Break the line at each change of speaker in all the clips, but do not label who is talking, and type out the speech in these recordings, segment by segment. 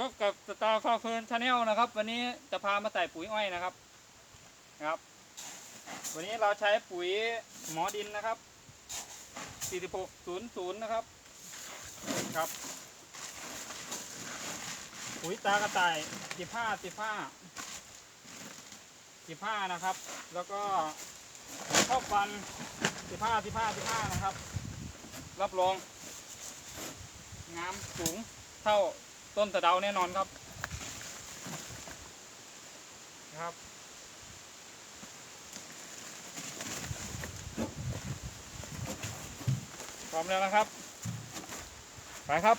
พบกับสตาร์ฟาเฟิร์นชาแนลนะครับ วันนี้จะพามาใส่ปุ๋ยอ้อยนะครับนะครับ วันนี้เราใช้ปุ๋ยหมอดินนะครับ 4600 นะครับครับ ปุ๋ยตากระต่าย 15 15 15 นะครับ แล้วก็ข้าวฟัน 15 15 15 นะครับ รับรองงามสูงเท่า ต้นตะเดาแน่นอนครับนะครับ พร้อมแล้วนะครับ ไปครับ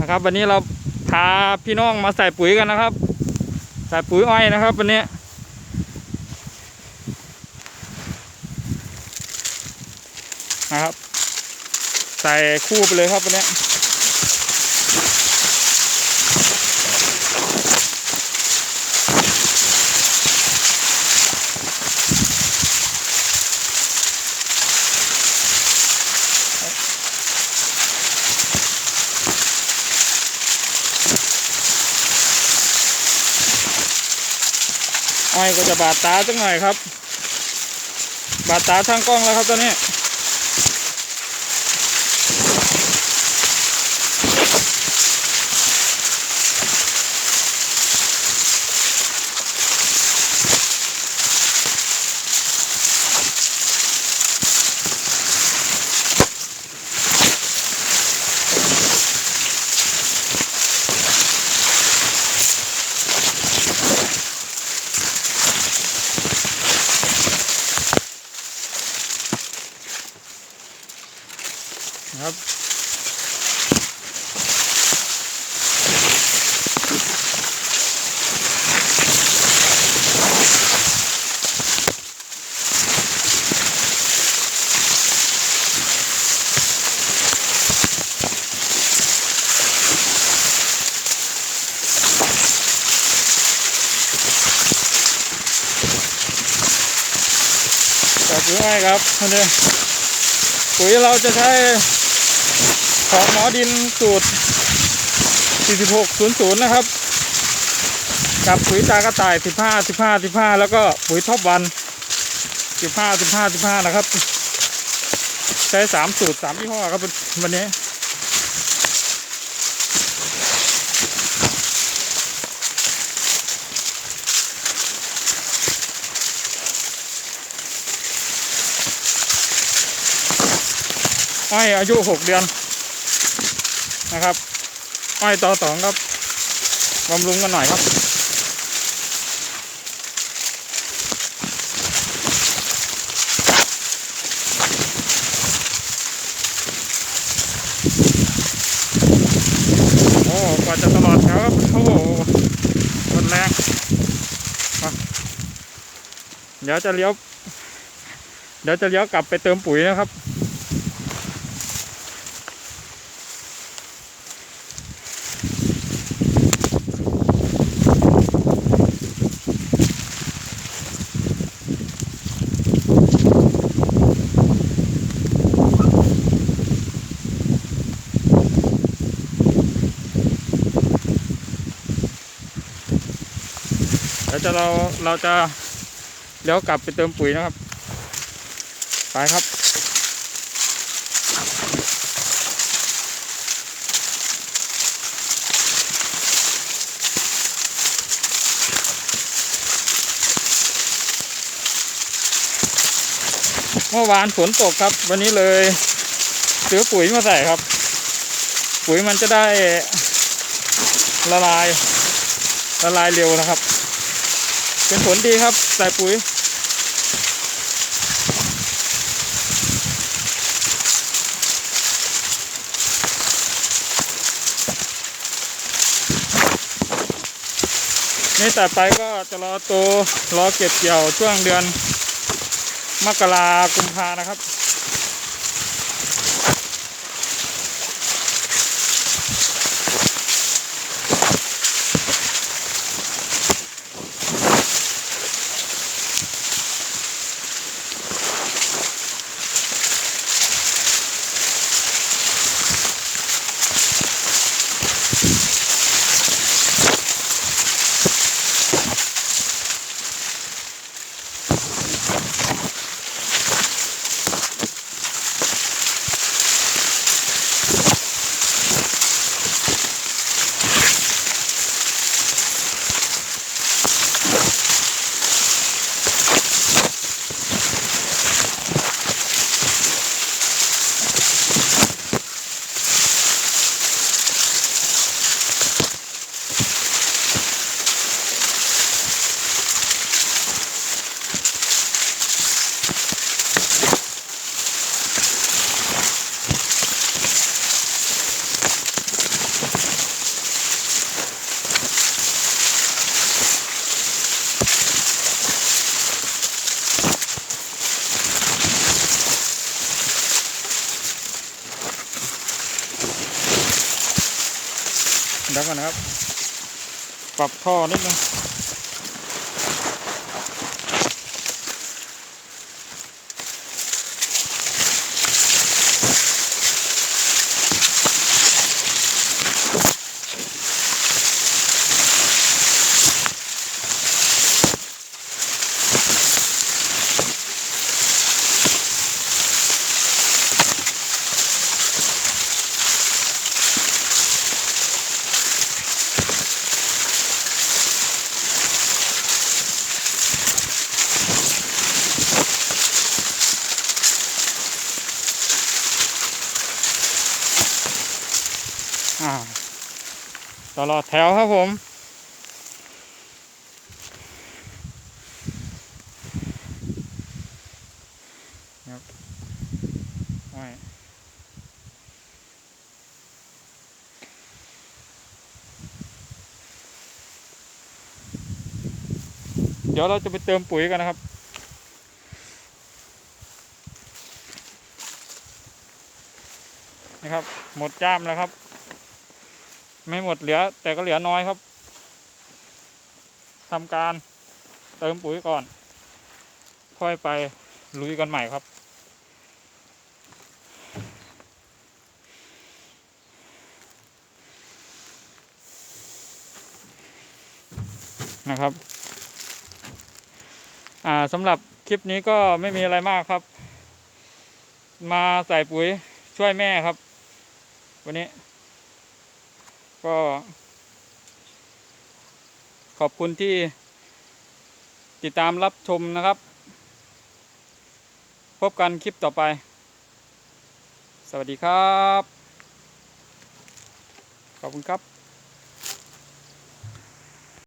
นะครับวันนี้เราพาพี่น้องมาใส่ปุ๋ยกันนะครับ ใส่ปุ๋ยอ้อยนะครับ วันนี้ นะครับ ใส่คู่ไปเลยครับวันนี้อ้อยก็จะบาดตาสักหน่อยครับ บาดตาทางกล้องแล้วครับตอนนี้ ครับแบบนี้ไงครับอันนี้ปุ๋ยเราจะใช้ ของหมอดินสูตร 4600 นะครับ กับปุ๋ยตากระต่าย 15 15 15 แล้วก็ปุ๋ยท็อปวัน 15 15 15 นะครับ ใช้ 3 สูตร 3 ยี่ห้อครับวันนี้ อ้อยอายุ6เดือนนะครับอ้อยต่อสองครับบำรุงกันหน่อยครับ โอ้กว่าจะตลอดแถวครับโอ้โหหมดแรงมาเดี๋ยวจะเลี้ยว เดี๋ยวจะเลี้ยวกลับไปเติมปุ๋ยนะครับ ดี๋ยวจะเราเราจะเลี้ยวกลับไปเติมปุ๋ยนะครับ ไปครับ เมื่อวานฝนตกครับ วันนี้เลยซื้อปุ๋ยมาใส่ครับ ปุ๋ยมันจะได้ละลายละลายเร็วนะครับ เป็นผลดีครับ ใส่ปุ๋ย นี่แต่ไปก็จะรอตัวรอเก็บเกี่ยวช่วงเดือน มกรากุมภานะครับ ก่อนนะครับ ปรับท่อนิดนึง ลอดแถวครับผม ครับไว้เดี๋ยวเราจะไปเติมปุ๋ยกันนะครับ นะครับ หมดจ้ามแล้วครับ ไม่หมดเหลือ แต่ก็เหลือน้อยครับทำการเติมปุ๋ยก่อน ค่อยไปลุยกันใหม่ครับ นะครับอ่าสำหรับคลิปนี้ก็ไม่มีอะไรมากครับ มาใส่ปุ๋ยช่วยแม่ครับ วันนี้ ก็ ขอบคุณที่ติดตามรับชมนะครับ พบกันคลิปต่อไป สวัสดีครับ ขอบคุณครับ